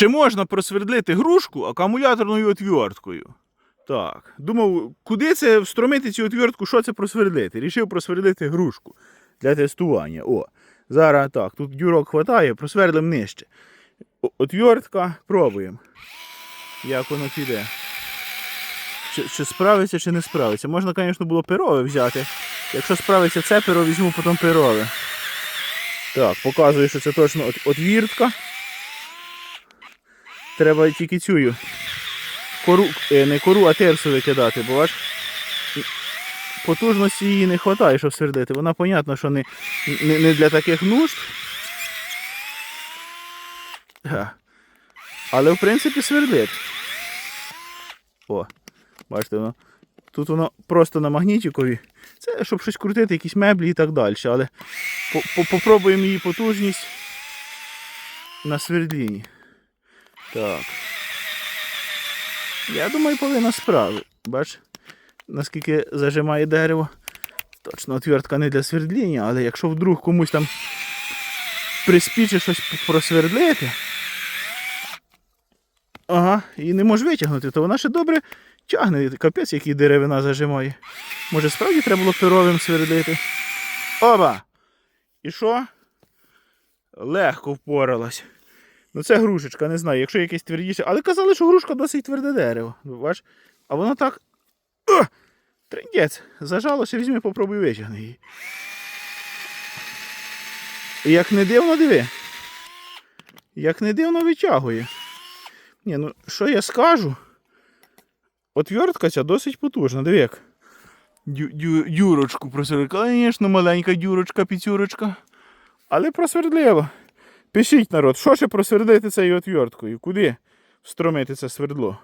Чи можна просвердлити грушку акумуляторною отвірткою? Так. Думав, куди це встромити цю отвертку, що це просвердлити? Рішив просвердлити грушку для тестування. О, зараз так, тут дюрок хватає, просвердлим нижче. Отвертка, пробуємо. Як воно піде. Чи, чи справиться, чи не справиться. Можна, звісно, було перове взяти. Якщо справиться це перо, візьму потім перове. Так, показую, що це точно от, отвіртка. Треба тільки цю кору, е, не кору, а терсу викидати, бо бач, потужності її не вистачає, щоб свердити. Вона, понятно, що не, не, не для таких нужд. Але в принципі свердить. О, бачите, воно. Тут воно просто на магнітикові. Це щоб щось крутити, якісь меблі і так далі. Але по- по- попробуємо її потужність на свердлінні. Так. Я думаю, повинна справи. Бач, наскільки зажимає дерево. Точно отвертка не для свердління, але якщо вдруг комусь там приспіче щось просвердлити. Ага, і не може витягнути, то вона ще добре тягне. Капець, який деревина зажимає. Може справді треба було перовим свердлити. Оба! І що? Легко впоралась. Ну це грушечка, не знаю, якщо якесь твердіше. Але казали, що грушка досить тверде дерево. Бач? А воно так. О! Трендець. Зажалося, візьми, попробуй витягни її. Як не дивно, диви. Як не дивно витягує. Ні, ну що я скажу? Отвертка ця досить потужна, диви як. Дю, дю, дюрочку просвердлила. Звісно, маленька дюрочка, піцюрочка. Але просвердлила. Пишіть народ, що ще просвердити цією отверткою? Куди встромити це свердло?